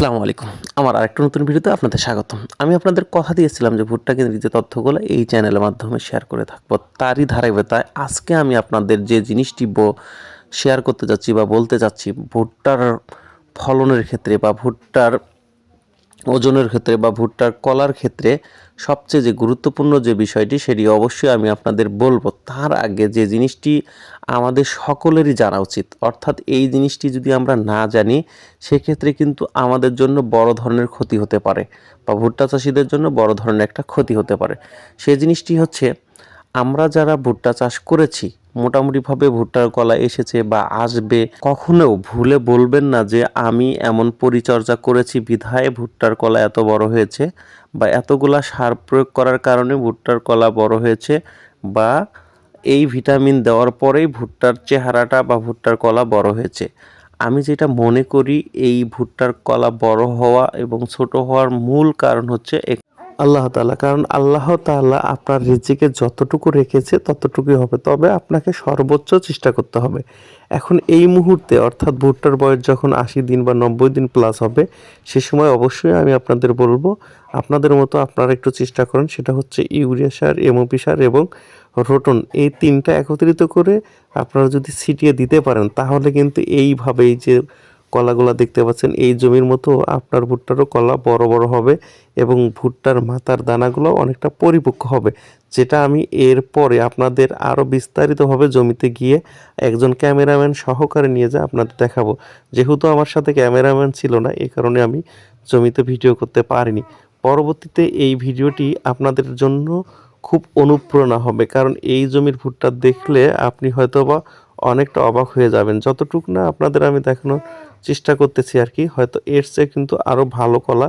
আসসালামু আলাইকুম। আমার আরেকটা নতুন ভিডিওতে আপনাদের স্বাগতম। আমি আপনাদের কথা দিয়েছিলাম যে ভুট্টা কেন্দ্রিক যে তথ্যগুলো এই চ্যানেলের মাধ্যমে শেয়ার করে থাকব। তারই ধারাবাহিকতায় আজকে আমি আপনাদের যে জিনিসটি শেয়ার করতে যাচ্ছি বা বলতে যাচ্ছি, ভুট্টার ফলনের ক্ষেত্রে বা ভুট্টার ওজনের ক্ষেত্রে বা ভুট্টার কলার ক্ষেত্রে সবচেয়ে যে গুরুত্বপূর্ণ যে বিষয়টি, সেটি অবশ্যই আমি আপনাদের বলব। তার আগে যে জিনিসটি আমাদের সকলেরই জানা উচিত, অর্থাৎ এই জিনিসটি যদি আমরা না জানি, সেক্ষেত্রে কিন্তু আমাদের জন্য বড় ধরনের ক্ষতি হতে পারে বা ভুট্টা চাষিদের জন্য বড় ধরনের একটা ক্ষতি হতে পারে। সেই জিনিসটি হচ্ছে আমরা যারা ভুট্টা চাষ করেছি, মোটামুটিভাবে ভুট্টার কলা এসেছে বা আসবে কখনো ভুলে বলবেন না যে আমি এমন পরিচর্যা করেছি বিধায় ভুট্টার কলা এত বড় হয়েছে বা এতগুলা সার প্রয়োগ করার কারণে ভুট্টার কলা বড় হয়েছে বা এই ভিটামিন দেওয়ার পরেই ভুট্টার চেহারাটা বা ভুট্টার কলা বড় হয়েছে। আমি যেটা মনে করি, এই ভুট্টার কলা বড় হওয়া এবং ছোট হওয়ার মূল কারণ হচ্ছে এক- আল্লাহ তাআলা, কারণ আল্লাহ তাআলা আপনার রিজিকে যতটুকু রেখেছে ততটুকুই হবে। তবে আপনাকে সর্বোচ্চ চেষ্টা করতে হবে। এখন এই মুহূর্তে, অর্থাৎ ভুট্টার বয়স যখন আশি দিন বা নব্বই দিন প্লাস হবে, সে সময় অবশ্যই আমি আপনাদের বলব, আপনাদের মতো আপনারা একটু চেষ্টা করেন। সেটা হচ্ছে ইউরিয়া সার এমওপি সার এবং রোটন। এই তিনটা একত্রিত করে আপনারা যদি ছিটিয়ে দিতে পারেন, তাহলে কিন্তু এইভাবেই যে কলাগুলা দেখতে পাচ্ছেন, এই জমির মতো আপনার ভুট্টারও কলা বড় বড় হবে এবং ভুট্টার মাথার দানাগুলো অনেকটা পরিপক্ক হবে। যেটা আমি এরপরে আপনাদের আরও বিস্তারিতভাবে জমিতে গিয়ে একজন ক্যামেরাম্যান সহকারে নিয়ে যা আপনাদের দেখাবো। যেহেতু আমার সাথে ক্যামেরাম্যান ছিল না এই কারণে আমি জমিতে ভিডিও করতে পারিনি। পরবর্তীতে এই ভিডিওটি আপনাদের জন্য খুব অনুপ্রেরণা হবে, কারণ এই জমির ভুট্টা দেখলে আপনি হয়তোবা অনেকটা অবাক হয়ে যাবেন। যতটুক না আপনাদের আমি দেখানোর চেষ্টা করতেছি আর কি। হয়তো এর চেয়ে কিন্তু আরও ভালো কলা